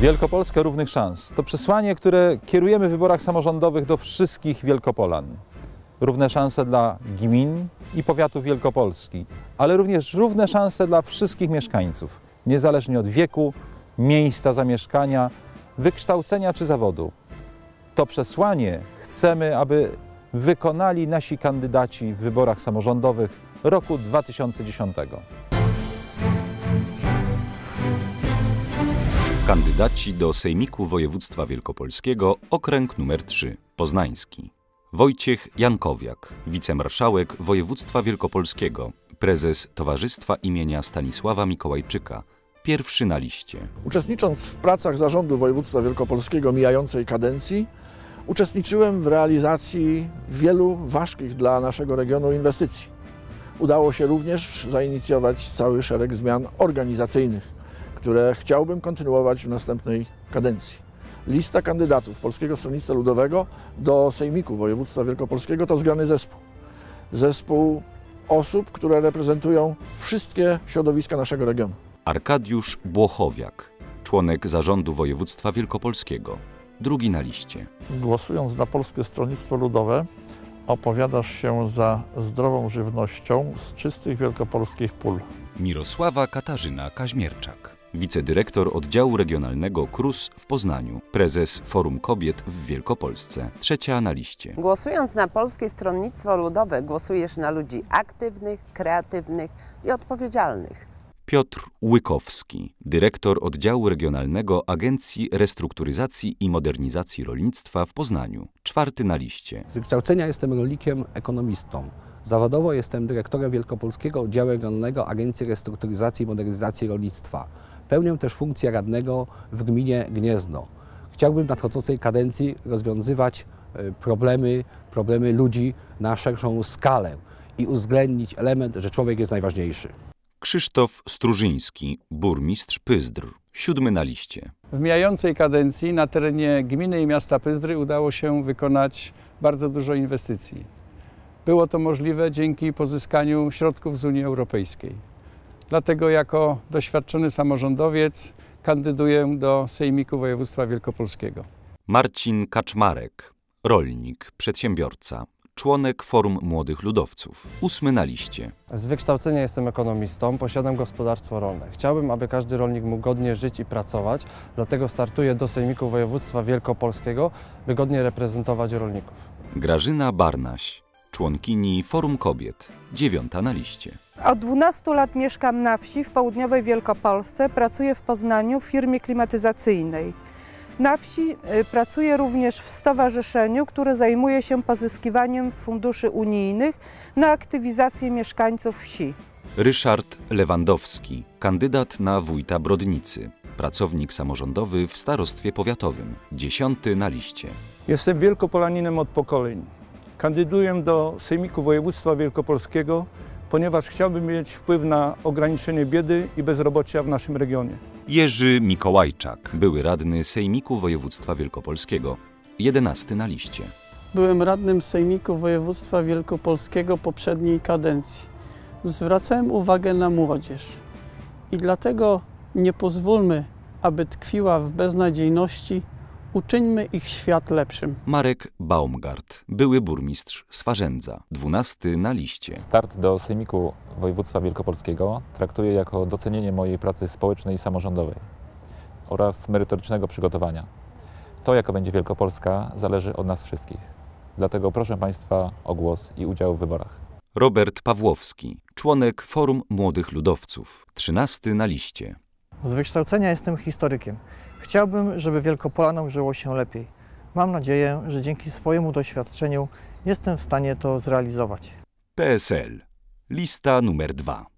Wielkopolska równych szans to przesłanie, które kierujemy w wyborach samorządowych do wszystkich Wielkopolan. Równe szanse dla gmin i powiatów Wielkopolski, ale również równe szanse dla wszystkich mieszkańców, niezależnie od wieku, miejsca zamieszkania, wykształcenia czy zawodu. To przesłanie chcemy, aby wykonali nasi kandydaci w wyborach samorządowych roku 2010. Kandydaci do Sejmiku Województwa Wielkopolskiego, okręg numer 3, poznański. Wojciech Jankowiak, wicemarszałek Województwa Wielkopolskiego, prezes Towarzystwa imienia Stanisława Mikołajczyka, pierwszy na liście. Uczestnicząc w pracach zarządu województwa wielkopolskiego mijającej kadencji, uczestniczyłem w realizacji wielu ważkich dla naszego regionu inwestycji. Udało się również zainicjować cały szereg zmian organizacyjnych, które chciałbym kontynuować w następnej kadencji. Lista kandydatów Polskiego Stronnictwa Ludowego do Sejmiku Województwa Wielkopolskiego to zgrany zespół. Zespół osób, które reprezentują wszystkie środowiska naszego regionu. Arkadiusz Błochowiak, członek zarządu Województwa Wielkopolskiego, drugi na liście. Głosując na Polskie Stronnictwo Ludowe, opowiadasz się za zdrową żywnością z czystych wielkopolskich pól. Mirosława Katarzyna Kaźmierczak, wicedyrektor oddziału regionalnego KRUS w Poznaniu, prezes Forum Kobiet w Wielkopolsce, trzecia na liście. Głosując na Polskie Stronnictwo Ludowe, głosujesz na ludzi aktywnych, kreatywnych i odpowiedzialnych. Piotr Łykowski, dyrektor oddziału regionalnego Agencji Restrukturyzacji i Modernizacji Rolnictwa w Poznaniu, czwarty na liście. Z wykształcenia jestem rolnikiem ekonomistą. Zawodowo jestem dyrektorem Wielkopolskiego Oddziału Regionalnego Agencji Restrukturyzacji i Modernizacji Rolnictwa. Pełnię też funkcję radnego w gminie Gniezno. Chciałbym w nadchodzącej kadencji rozwiązywać e, problemy, problemy ludzi na szerszą skalę i uwzględnić element, że człowiek jest najważniejszy. Krzysztof Strużyński, burmistrz Pyzdr, siódmy na liście. W mijającej kadencji na terenie gminy i miasta Pyzdry udało się wykonać bardzo dużo inwestycji. Było to możliwe dzięki pozyskaniu środków z Unii Europejskiej. Dlatego jako doświadczony samorządowiec kandyduję do Sejmiku Województwa Wielkopolskiego. Marcin Kaczmarek, rolnik, przedsiębiorca, członek Forum Młodych Ludowców, ósmy na liście. Z wykształcenia jestem ekonomistą, posiadam gospodarstwo rolne. Chciałbym, aby każdy rolnik mógł godnie żyć i pracować, dlatego startuję do Sejmiku Województwa Wielkopolskiego, by godnie reprezentować rolników. Grażyna Barnaś, członkini Forum Kobiet, dziewiąta na liście. Od 12 lat mieszkam na wsi w południowej Wielkopolsce. Pracuję w Poznaniu w firmie klimatyzacyjnej. Na wsi y, pracuję również w stowarzyszeniu, które zajmuje się pozyskiwaniem funduszy unijnych na aktywizację mieszkańców wsi. Ryszard Lewandowski, kandydat na wójta Brodnicy, pracownik samorządowy w starostwie powiatowym, dziesiąty na liście. Jestem wielkopolaninem od pokoleń. Kandyduję do Sejmiku Województwa Wielkopolskiego, ponieważ chciałbym mieć wpływ na ograniczenie biedy i bezrobocia w naszym regionie. Jerzy Mikołajczak, były radny Sejmiku Województwa Wielkopolskiego, jedenasty na liście. Byłem radnym Sejmiku Województwa Wielkopolskiego poprzedniej kadencji. Zwracałem uwagę na młodzież i dlatego nie pozwólmy, aby tkwiła w beznadziejności, uczyńmy ich świat lepszym. Marek Baumgart, były burmistrz Swarzędza, dwunasty na liście. Start do Sejmiku Województwa Wielkopolskiego traktuję jako docenienie mojej pracy społecznej i samorządowej oraz merytorycznego przygotowania. To, jaka będzie Wielkopolska, zależy od nas wszystkich. Dlatego proszę Państwa o głos i udział w wyborach. Robert Pawłowski, członek Forum Młodych Ludowców, trzynasty na liście. Z wykształcenia jestem historykiem. Chciałbym, żeby Wielkopolanom żyło się lepiej. Mam nadzieję, że dzięki swojemu doświadczeniu jestem w stanie to zrealizować. PSL. Lista numer dwa.